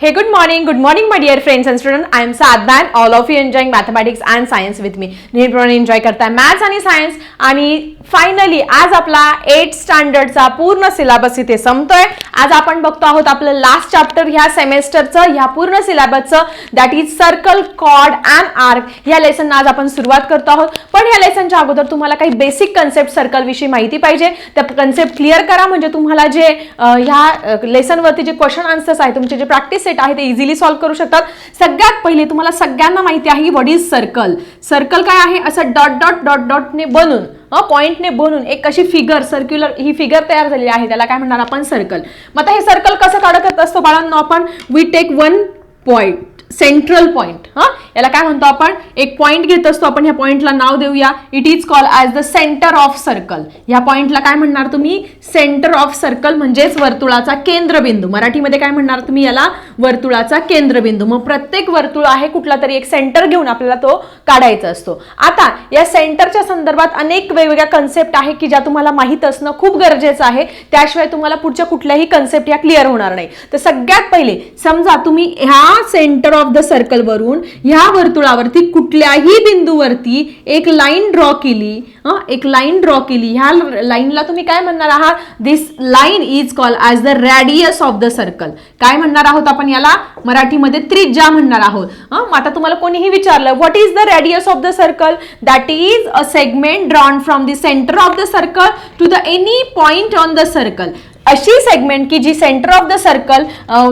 Hey, good morning. Good morning, my dear friends and students. I am Sadna and all of you enjoying mathematics and science with me. नेहमीप्रमाणे enjoy करताय maths आणि science आणि finally आज आपला eight स्टँडर्डचा पूर्ण syllabus इथे संपतोय आज आपण बघतो आहोत आपलं लास्ट चॅप्टर ह्या सेमेस्टरचं ह्या पूर्ण सिलेबसचं दॅट इज सर्कल कॉड अँड आर्क ह्या लेसन आज आपण सुरुवात करतो आहोत पण ह्या लेसनच्या अगोदर तुम्हाला काही बेसिक कन्सेप्ट सर्कल विषयी माहिती पाहिजे त्या कन्सेप्ट क्लिअर करा म्हणजे तुम्हाला जे ह्या लेसनवरती जे क्वेश्चन आन्सर्स आहे तुमचे जे प्रॅक्टिस सेट आहे ते इझिली सॉल्व्ह करू शकतात. सगळ्यात पहिले तुम्हाला सगळ्यांना माहिती आहे व्हॉट इज सर्कल सर्कल काय आहे? असं डॉट डॉट डॉट डॉटने बनून पॉईंटने बनून एक अशी फिगर सर्क्युलर ही फिगर तयार झालेली आहे. त्याला काय म्हणणार आपण? सर्कल मग आता हे सर्कल कसं काढत असतो बाळांनो आपण? We take one point central point हा? याला काय म्हणतो आपण? एक पॉइंट घेत असतो आपण ह्या पॉइंटला नाव देऊया. It is call as the centre of circle ह्या पॉइंटला काय म्हणणार तुम्ही? सेंटर ऑफ सर्कल म्हणजेच वर्तुळाचा केंद्रबिंदू. मराठीमध्ये काय म्हणणार तुम्ही याला? वर्तुळाचा केंद्रबिंदू. मग प्रत्येक वर्तुळ आहे कुठला तरी एक सेंटर घेऊन आपल्याला तो काढायचा असतो. आता या सेंटरच्या संदर्भात अनेक वेगवेगळ्या कन्सेप्ट आहे की ज्या तुम्हाला माहीत असणं खूप गरजेचं आहे. त्याशिवाय तुम्हाला पुढच्या कुठल्याही कन्सेप्ट या क्लिअर होणार नाही. तर सगळ्यात पहिले समजा तुम्ही ह्या सेंटर ऑफ द सर्कल वरून ह्या वर्तुळावरती कुठल्याही बिंदूवरती एक लाईन ड्रॉ केली एक लाईन ड्रॉ केली ह्या लाईनला तुम्ही काय म्हणणार आहात? This line is call as the radius of the circle काय म्हणणार आहोत आपण याला? मराठीमध्ये त्रिज्या म्हणणार आहोत. मग आता तुम्हाला कोणीही विचारलं what is the radius of the circle that is a segment drawn from the centre of the circle to the any point on the circle अशी सेगमेंट की जी सेंटर ऑफ द सर्कल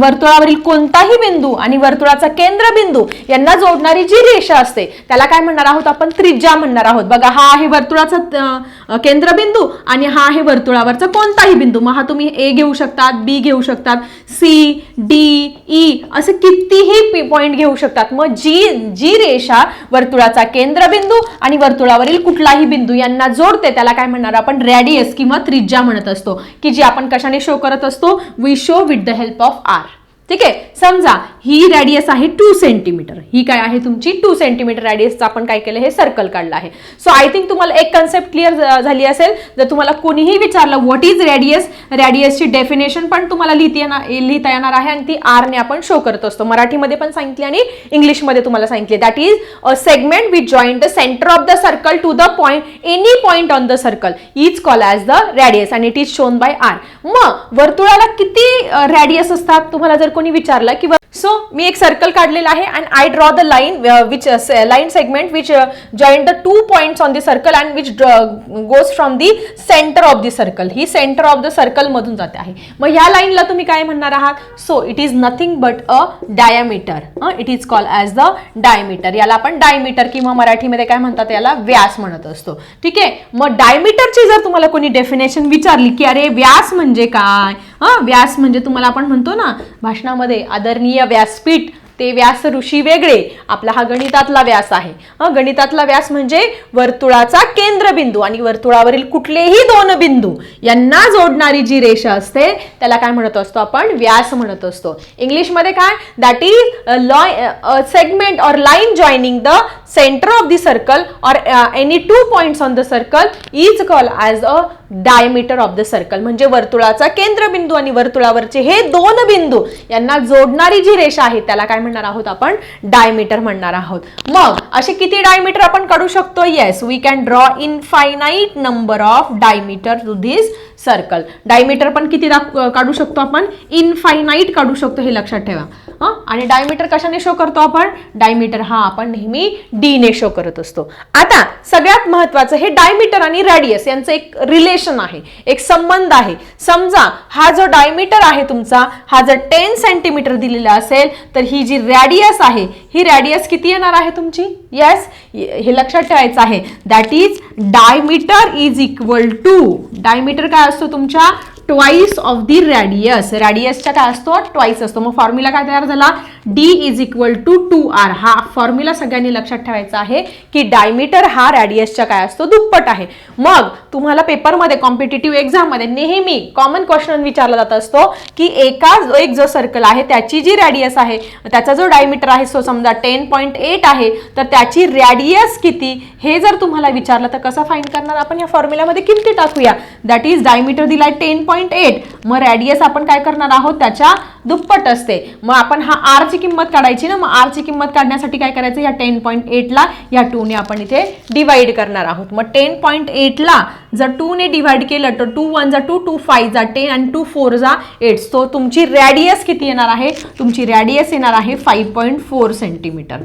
वर्तुळावरील कोणताही बिंदू आणि वर्तुळाचा केंद्रबिंदू यांना जोडणारी जी रेषा असते त्याला काय म्हणणार आहोत आपण? त्रिज्या म्हणणार आहोत. बघा हा आहे वर्तुळाचा केंद्रबिंदू आणि हा आहे वर्तुळावरचा कोणताही बिंदू. मग हा तुम्ही ए घेऊ शकतात बी घेऊ शकतात सी डी ई असे कितीही पॉईंट घेऊ शकतात. मग जी जी रेषा वर्तुळाचा केंद्रबिंदू आणि वर्तुळावरील कुठलाही बिंदू यांना जोडते त्याला काय म्हणणार आपण? रॅडियस किंवा त्रिज्या म्हणत असतो की जी आपण कशाने शो करत असतो? We show with the help of R ठीक आहे? समजा ही रॅडियस आहे टू सेंटीमीटर ही काय आहे तुमची? टू सेंटीमीटर रॅडियसचं आपण काय केलं? हे सर्कल काढलं आहे. सो आय थिंक तुम्हाला एक कन्सेप्ट क्लिअर झाली असेल. जर तुम्हाला कोणीही विचारलं व्हॉट इज रॅडियस रॅडियसची डेफिनेशन पण तुम्हाला लिहिता येणार लिहिता येणार आहे आणि ती आरने आपण शो करत असतो. मराठीमध्ये पण सांगितली आणि इंग्लिशमध्ये तुम्हाला सांगितले. That is a segment with join the centre of the circle to the point any point on the circle is call as the radius आणि it is shown by R मग वर्तुळाला किती रॅडियस असतात? तुम्हाला जर कोणी विचारलं की सो मी एक सर्कल काढलेला आहे and I draw the line which line segment which join the two points on the circle and which goes from the centre of the circle he centre of the circle मधून जाते आहे. मग ह्या लाईनला तुम्ही काय म्हणणार आहात? So it is nothing but a diameter it is call as the diameter याला आपण डायमीटर किंवा मराठीमध्ये काय म्हणतात? याला व्यास म्हणत असतो. ठीक आहे? मग डायमीटरची जर तुम्हाला कोणी डेफिनेशन विचारली की अरे व्यास म्हणजे काय? हां? व्यास म्हणजे तुम्हाला आपण म्हणतो ना भाषणामध्ये आदरणीय व्यास speed. ते व्यास ऋषी वेगळे. आपला हा गणितातला व्यास आहे. गणितातला व्यास म्हणजे वर्तुळाचा केंद्रबिंदू आणि वर्तुळावरील कुठलेही दोन बिंदू यांना जोडणारी जी रेषा असते त्याला काय म्हणत असतो आपण? व्यास म्हणत असतो. इंग्लिशमध्ये काय? That is line segment or line joining the centre of the circle or any two points on the circle is call as a diameter of the circle म्हणजे वर्तुळाचा केंद्रबिंदू आणि वर्तुळावरचे हे दोन बिंदू यांना जोडणारी जी रेषा आहे त्याला काय म्हणणार आहोत आपण डायमीटर म्हणणार आहोत. मग असे किती डायमीटर आपण काढू शकतो? Yes we can draw infinite number of diameter to this circle diameter पण किती काढू शकतो आपण? इनफायनाईट काढू शकतो हे लक्षात ठेवा. आणि डायमीटर कशाने शो करतो आपण? डायमीटर हा आपण नेहमी डी ने शो करत असतो. आता सगळ्यात महत्वाचं हे डायमीटर आणि रॅडियस यांचं एक रिलेशन आहे एक संबंध आहे. समजा हा जो डायमीटर आहे तुमचा हा जर टेन सेंटीमीटर दिलेला असेल तर ही जी रॅडियस आहे ही रॅडियस किती येणार आहे तुमची? येस हे लक्षात ठेवायचं आहे. That is diameter is equal to diameter काय असतो तुमच्या? ट्वाईस ऑफ दी रॅडियस रॅडियसचा काय असतो? ट्वाईस असतो. मग फॉर्म्युला काय तयार झाला? D is equal to two R हा फॉर्म्युला सगळ्यांनी लक्षात ठेवायचा आहे की डायमीटर हा रॅडियसचा काय असतो? दुप्पट आहे. मग तुम्हाला पेपरमध्ये कॉम्पिटेटिव्ह एक्झाममध्ये नेहमी कॉमन क्वेश्चन विचारला जात असतो की एका जो- एक जो सर्कल आहे त्याची जी रॅडियस आहे त्याचा जो डायमीटर आहे सो समजा टेन पॉईंट एट आहे तर त्याची रॅडियस किती? हे जर तुम्हाला विचारलं तर कसं फाईंड करणार? आपण या फॉर्म्युल्यामध्ये किमती टाकूया. दॅट इज डायमीटर दिला टेन पॉईंट एट मग रॅडियस आपण काय करणार आहोत? त्याच्या दुप्पट असते. मग आपण हा आरची किंमत काढायची ना मग आरची किंमत काढण्यासाठी काय करायचं? या टेन पॉईंट एटला या टूने आपण इथे डिवाइड करणार आहोत. मग टेन पॉईंट एटला जर टूने डिवाइड केलं तर टू वन जा टू टू फाय जा टेन आणि टू फोर जा एट सो तुमची रॅडियस किती येणार आहे? तुमची रॅडियस येणार आहे फाईव्ह पॉईंट फोर सेंटीमीटर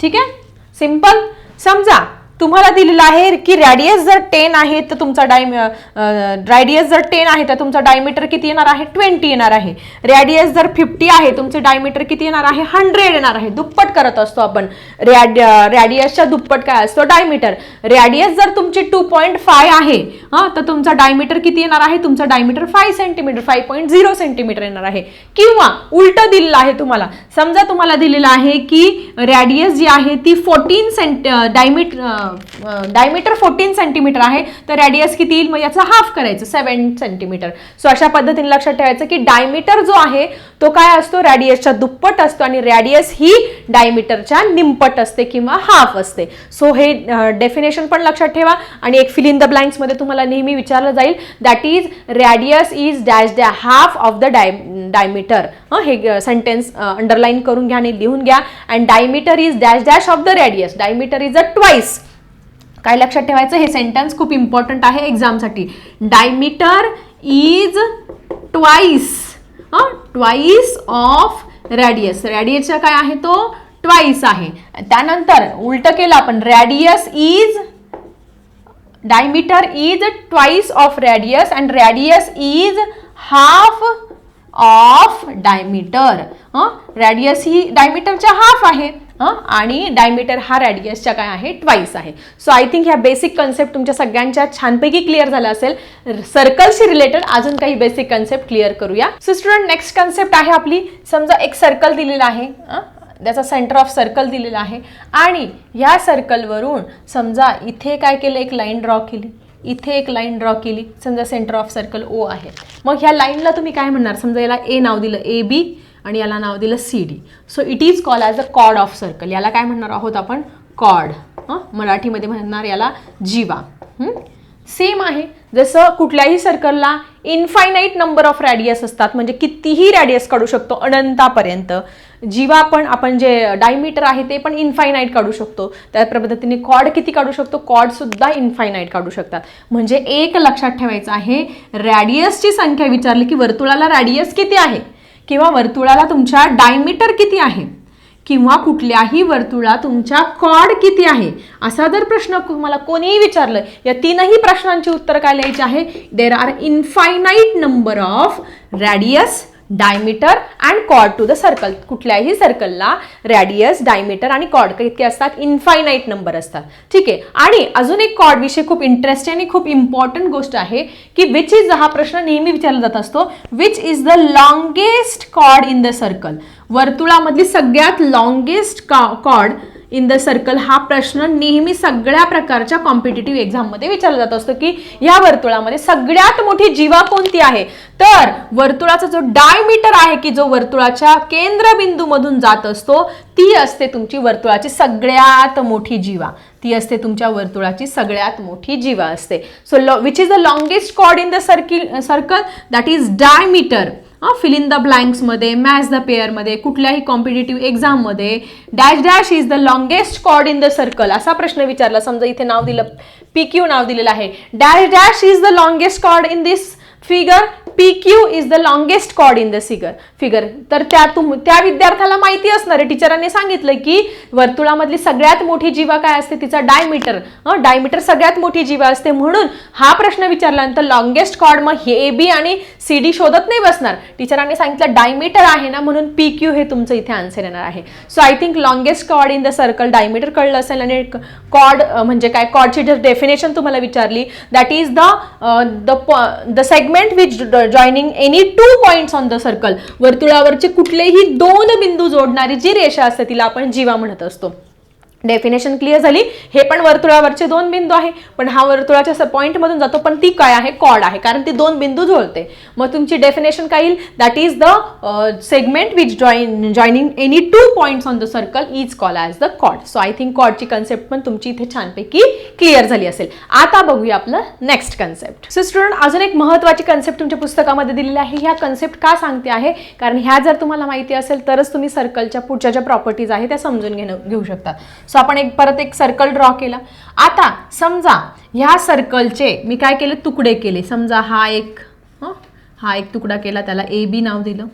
ठीक आहे? सिंपल समजा तुम्हाला दिलेलं आहे की रॅडियस जर टेन आहे तर तुमचा डायम रॅडियस जर टेन आहे तर तुमचा डायमीटर किती येणार आहे? ट्वेंटी येणार आहे. रॅडियस जर फिफ्टी आहे तुमचे डायमीटर किती येणार आहे? हंड्रेड येणार आहे. दुप्पट करत असतो आपण. रॅड रॅडियसच्या दुप्पट काय असतो? डायमीटर रॅडियस जर तुमची टू पॉईंट फाय आहे हां तर तुमचा डायमीटर किती येणार आहे? तुमचा diameter five centimetre five point zero centimetre येणार आहे. किंवा उलटं दिलेलं आहे तुम्हाला. समजा तुम्हाला दिलेलं आहे की रॅडियस जी आहे ती fourteen cent diameter diameter fourteen centimetre आहे. तर रॅडियस किती येईल? मग याचा हाफ करायचं सेवन सेंटीमीटर सो अशा पद्धतीने लक्षात ठेवायचं की डायमीटर जो आहे तो काय असतो? रॅडियसच्या दुप्पट असतो आणि रॅडियस ही डायमीटरच्या निंपट असते किंवा हाफ असते. सो हे डेफिनेशन पण लक्षात ठेवा. आणि एक फिल इन द ब्लँक्समध्ये तुम्हाला नेहमी विचारलं जाईल. That is radius is dash the half of the dia diameter हे सेंटेन्स अंडरलाईन करून घ्या आणि लिहून घ्या. And diameter is dash dash of the radius diameter is a twice काय लक्षात ठेवायचं? हे सेंटेन्स खूप इम्पॉर्टंट आहे एक्झामसाठी डायमीटर इज ट्वाईस हां? ट्वाईस ऑफ रॅडियस रॅडियसचा काय आहे तो? ट्वाईस आहे. त्यानंतर उलट केलं आपण. Radius is diameter is twice of radius and radius is half of diameter. Radius ही डायमीटरच्या हाफ आहे. आणि डायमीटर हा रॅडियसच्या काय आहे? ट्वाईस आहे. सो आय थिंक ह्या बेसिक कन्सेप्ट तुमच्या सगळ्यांच्या छानपैकी क्लिअर झाला असेल. सर्कलशी रिलेटेड अजून काही बेसिक कन्सेप्ट क्लिअर करूया. सो स्टुडंट नेक्स्ट कन्सेप्ट आहे आपली. समजा एक सर्कल दिलेला आहे. त्याचा सेंटर ऑफ सर्कल दिलेला आहे. आणि ह्या सर्कलवरून समजा इथे काय केलं? एक लाईन ड्रॉ केली. इथे एक लाईन ड्रॉ केली. समजा सेंटर ऑफ सर्कल ओ आहे. मग ह्या लाईनला तुम्ही काय म्हणणार? समजा याला ए नाव दिलं ए बी आणि याला नाव दिलं C D so it is call as a cod of circle याला काय म्हणणार आहोत आपण? कॉड हं? मराठीमध्ये म्हणणार याला जीवा. सेम आहे. जसं कुठल्याही सर्कलला इनफायनाईट नंबर ऑफ रॅडियस असतात. म्हणजे कितीही रॅडियस काढू शकतो अनंतापर्यंत. जीवा पण आपण जे डायमीटर आहे ते पण इनफायनाईट काढू शकतो. त्या पद्धतीने कॉड किती काढू शकतो? कॉडसुद्धा इनफायनाईट काढू शकतात. म्हणजे एक लक्षात ठेवायचं आहे रॅडियसची संख्या विचारली की वर्तुळाला रॅडियस किती आहे? किंवा वर्तुळाला तुमच्या डायमीटर किती आहे? किंवा कुठल्याही वर्तुळात तुमच्या कॉड किती आहे? असा जर प्रश्न तुम्हाला कोणीही विचारलं या तीनही प्रश्नांची उत्तर काय लिहायची आहे? There are infinite number of radius diameter and cod to the circle कुठल्याही सर्कलला रॅडियस डायमीटर आणि कॉड इतके असतात इनफायनाईट नंबर असतात. ठीक आहे? आणि अजून एक कॉड विषय खूप इंटरेस्टिंग आणि खूप इम्पॉर्टंट गोष्ट आहे की विच इज हा प्रश्न नेहमी विचारला जात असतो विच इज द लॉंगेस्ट कॉड इन द सर्कल वर्तुळामधली सगळ्यात लॉंगेस्ट कॉड इन द सर्कल हा प्रश्न नेहमी सगळ्या प्रकारच्या कॉम्पिटेटिव्ह एक्झाममध्ये विचारला जात असतो की या वर्तुळामध्ये सगळ्यात मोठी जीवा कोणती आहे? तर वर्तुळाचा जो डायमीटर आहे की जो वर्तुळाच्या केंद्रबिंदूमधून जात असतो ती असते तुमची वर्तुळाची सगळ्यात मोठी जीवा. ती असते तुमच्या वर्तुळाची सगळ्यात मोठी जीवा असते. So which is the longest chord in the circle circle that is diameter fill in the ब्लँक्समध्ये match the पेअरमध्ये कुठल्याही कॉम्पिटेटिव्ह एक्झाममध्ये dash dash is the longest cod in the circle असा प्रश्न विचारला. समजा इथे नाव दिलं पी क्यू नाव दिलेलं आहे. Dash dash is the longest कॉड in this figure P Q is the longest कॉड इन द सिगर फिगर तर त्या तुम त्या विद्यार्थ्याला माहिती असणार आहे. टीचरांनी सांगितलं की वर्तुळामधली सगळ्यात मोठी जीवा काय असते? तिचा डायमीटर डायमीटर सगळ्यात मोठी जीवा असते. म्हणून हा प्रश्न विचारल्यानंतर लॉंगेस्ट कॉड मग हे ए बी आणि सी डी शोधत नाही बसणार. टीचरांनी सांगितलं डायमीटर आहे ना म्हणून पी क्यू हे तुमचं इथे आन्सर येणार आहे. So I think longest chord in the circle diameter कळलं असेल आणि कॉर्ड म्हणजे काय कॉडची जर डेफिनेशन तुम्हाला विचारली that is the the the segment which joining any two points on the circle वर्तुळावरचे कुठलेही दोन बिंदू जोडणारी जी रेषा असते तिला आपण जीवा म्हणत असतो. डेफिनेशन क्लिअर झाली. हे पण वर्तुळावरचे दोन बिंदू आहे. पण हा वर्तुळाच्या पॉईंटमधून जातो पण ती काय आहे? कॉड आहे. कारण ती दोन बिंदू जुळते. मग तुमची डेफिनेशन काय येईल? That is the segment which join joining any two points on the circle is call as the cod so I think कॉडची कन्सेप्ट पण तुमची इथे छानपैकी क्लिअर झाली असेल. आता बघूया आपलं नेक्स्ट कन्सेप्ट सो स्टुडंट अजून एक महत्त्वाची कन्सेप्ट तुमच्या पुस्तकामध्ये दिलेली आहे. ह्या कन्सेप्ट का सांगते आहे? कारण ह्या जर तुम्हाला माहिती असेल तरच तुम्ही सर्कलच्या पुढच्या ज्या प्रॉपर्टीज आहे त्या समजून घेणं घेऊ शकता. सो आपण एक परत एक सर्कल ड्रॉ केला. आता समजा ह्या सर्कलचे मी काय केले? तुकडे केले. समजा हा एक हं, हा एक तुकडा केला त्याला ए बी नाव दिलं.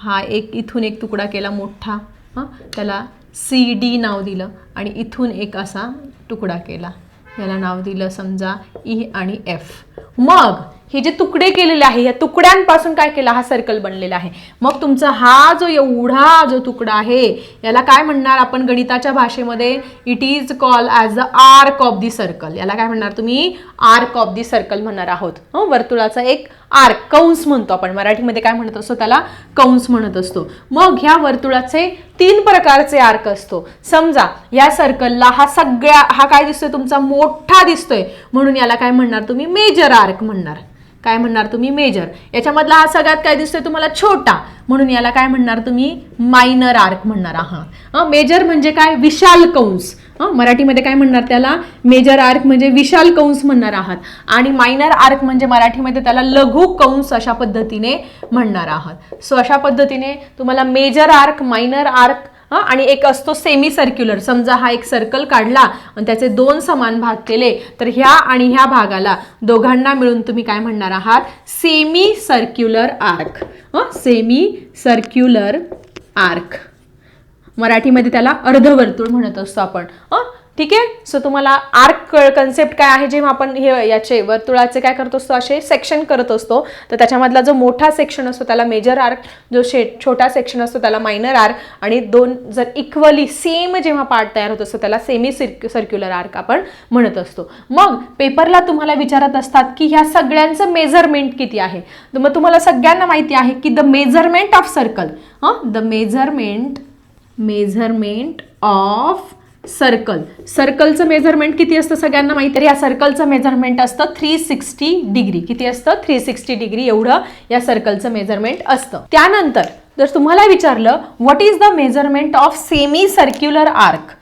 हा? एक इथून एक तुकडा केला मोठा. हं, त्याला सी डी नाव दिलं आणि इथून एक असा तुकडा केला. याला नाव दिलं समजा ई आणि एफ मग हे जे तुकडे केलेले आहे या तुकड्यांपासून काय केलं हा सर्कल बनलेला आहे. मग तुमचा हा जो एवढा जो तुकडा आहे याला काय म्हणणार आपण गणिताच्या भाषेमध्ये? It is call as the arc of the circle याला काय म्हणणार तुम्ही? आर्क ऑफ दी सर्कल म्हणणार आहोत. हं, वर्तुळाचा एक आर्क कंस म्हणतो आपण. मराठीमध्ये काय म्हणत असतो त्याला? कंस म्हणत असतो. मग ह्या वर्तुळाचे तीन प्रकारचे आर्क असतो. समजा या सर्कलला हा सगळ्या हा काय दिसतोय तुमचा? मोठा दिसतोय. म्हणून याला काय म्हणणार तुम्ही? मेजर आर्क म्हणणार. काय म्हणणार तुम्ही? मेजर याच्यामधला हा सगळ्यात काय दिसतोय तुम्हाला? छोटा. म्हणून याला काय म्हणणार तुम्ही? मायनर आर्क म्हणणार आहात. मेजर म्हणजे काय? विशाल कंस. मराठीमध्ये काय म्हणणार त्याला? मेजर आर्क म्हणजे विशाल कंस म्हणणार आहात. आणि मायनर आर्क म्हणजे मराठीमध्ये त्याला लघु कंस अशा पद्धतीने म्हणणार आहात. सो अशा पद्धतीने तुम्हाला मेजर आर्क मायनर आर्क हां आणि एक असतो सेमी सर्क्युलर समजा हा एक सर्कल काढला आणि त्याचे दोन समान भाग केले तर ह्या आणि ह्या भागाला दोघांना मिळून तुम्ही काय म्हणणार आहात? Semi circular arc semi circular arc मराठीमध्ये त्याला अर्धवर्तुळ म्हणत असतो आपण. ठीक आहे? सो तुम्हाला आर्क कन्सेप्ट काय आहे जेव्हा आपण हे याचे वर्तुळाचे काय करत असतो असे सेक्शन करत असतो. तर त्याच्यामधला जो मोठा सेक्शन असतो त्याला मेजर आर्क जो शे छोटा सेक्शन असतो त्याला मायनर आर्क आणि दोन जर इक्वली सेम जेव्हा पार्ट तयार होत असतो त्याला सेमी सर्क्युलर आर्क आपण म्हणत असतो. मग पेपरला तुम्हाला विचारत असतात की ह्या सगळ्यांचं मेजरमेंट किती आहे? तर मग तुम्हाला सगळ्यांना माहिती आहे की द मेजरमेंट ऑफ सर्कल हां? The measurement measurement of circle. सर्कलचं measurement किती असतं सगळ्यांना माहिती? या सर्कलचं मेजरमेंट असतं थ्री सिक्स्टी डिग्री किती असतं? थ्री सिक्स्टी डिग्री एवढं या सर्कलचं मेजरमेंट असतं. त्यानंतर जर तुम्हाला विचारलं what is the measurement of semi circular arc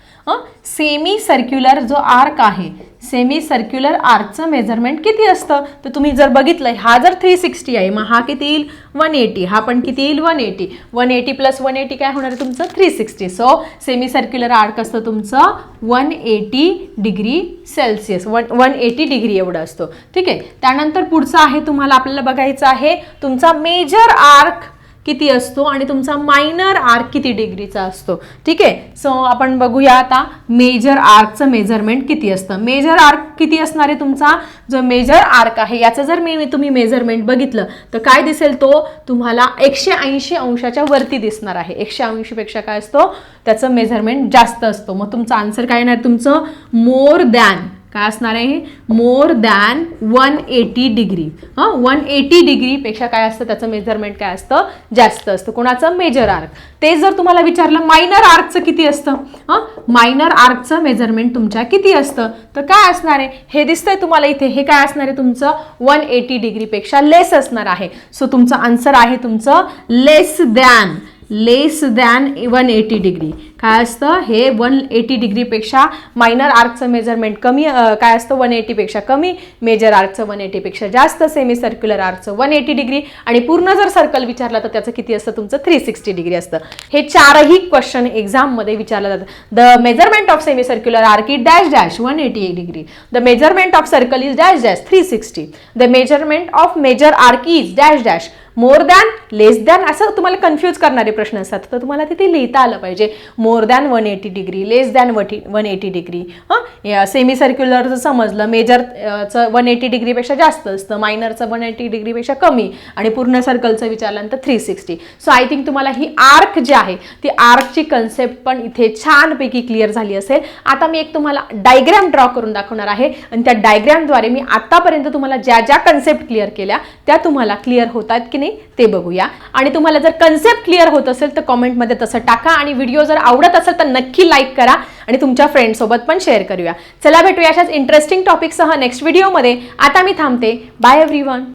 semi circular जो आर्क आहे सेमी सर्क्युलर आर्कचं मेजरमेंट किती असतं? तर तुम्ही जर बघितलं हा जर थ्री सिक्स्टी आहे मग हा किती येईल? वन एटी हा पण किती येईल? One eighty one eighty plus one eighty काय होणार आहे तुमचं? Three sixty so semi circular arc असतं तुमचं one eighty degree Celsius one one eighty degree एवढं असतो. ठीक आहे? त्यानंतर पुढचं आहे तुम्हाला आपल्याला बघायचं आहे तुमचा मेजर आर्क किती असतो आणि तुमचा मायनर आर्क किती डिग्रीचा असतो. ठीक आहे? सो आपण बघूया आता मेजर आर्कचं मेजरमेंट किती असतं. मेजर आर्क किती असणार आहे तुमचा? जो मेजर आर्क आहे याचं जर मी तुम्ही मेजरमेंट बघितलं तर काय दिसेल तो? तुम्हाला एकशे ऐंशी अंशाच्या वरती दिसणार आहे. एकशे ऐंशीपेक्षा काय असतो? त्याचं मेजरमेंट जास्त असतो. मग तुमचा आन्सर काय येणार? तुमचं मोर दॅन काय असणार आहे more than one eighty degree हां? वन एटी डिग्रीपेक्षा काय असतं? त्याचं मेजरमेंट काय असतं? जास्त असतं. कोणाचं? मेजर आर्क ते जर तुम्हाला विचारलं मायनर आर्कचं किती असतं? हां? मायनर आर्कचं मेजरमेंट तुमच्या किती असतं? तर काय असणार आहे? हे दिसतंय तुम्हाला इथे. हे काय असणार आहे? तुमचं वन एटी डिग्रीपेक्षा लेस असणार आहे. सो तुमचं आन्सर आहे तुमचं less than less than one eighty degree काय असतं? हे वन एटी डिग्रीपेक्षा मायनर आर्कचं मेजरमेंट कमी काय असतं? वन एटीपेक्षा कमी. मेजर आर्कचं वन एटीपेक्षा जास्त. सेमी सर्क्युलर आर्कचं वन एटी डिग्री आणि पूर्ण जर सर्कल विचारलं तर त्याचं किती असतं? तुमचं थ्री सिक्स्टी डिग्री असतं. हे चारही क्वेश्चन एक्झाममध्ये विचारलं जातं. The measurement of semi circular arc is dash dash one eighty eight degree the measurement of circle is dash dash three sixty the measurement of major arc is dash dash more than less than असं तुम्हाला confuse करणारे प्रश्न असतात. तर तुम्हाला तिथे लिहिता आलं पाहिजे. More than one eighty degree less than वटी वन एटी डिग्री हां? सेमी सर्क्युलरचं समजलं मेजरचं वन एटी डिग्रीपेक्षा जास्त असतं मायनरचं वन एटी डिग्रीपेक्षा कमी आणि पूर्ण सर्कलचं विचारल्यानंतर three sixty so I think तुम्हाला ही आर्क जी आहे ती आर्कची कन्सेप्ट पण इथे छानपैकी क्लिअर झाली असेल. आता मी एक तुम्हाला डायग्रॅम ड्रॉ करून दाखवणार आहे आणि त्या डायग्रॅमद्वारे मी आतापर्यंत तुम्हाला ज्या ज्या कन्सेप्ट क्लिअर केल्या त्या तुम्हाला क्लिअर होत आहेत की नाही ते बघूया. आणि तुम्हाला जर कन्सेप्ट क्लिअर होत असेल तर कॉमेंटमध्ये तसं टाका आणि व्हिडिओ जर आवडत असेल तर नक्की लाईक करा आणि तुमच्या फ्रेंडसोबत पण शेअर करूया. चला भेटूया अशाच इंटरेस्टिंग टॉपिकसह नेक्स्ट व्हिडिओमध्ये आता मी थांबते. Bye every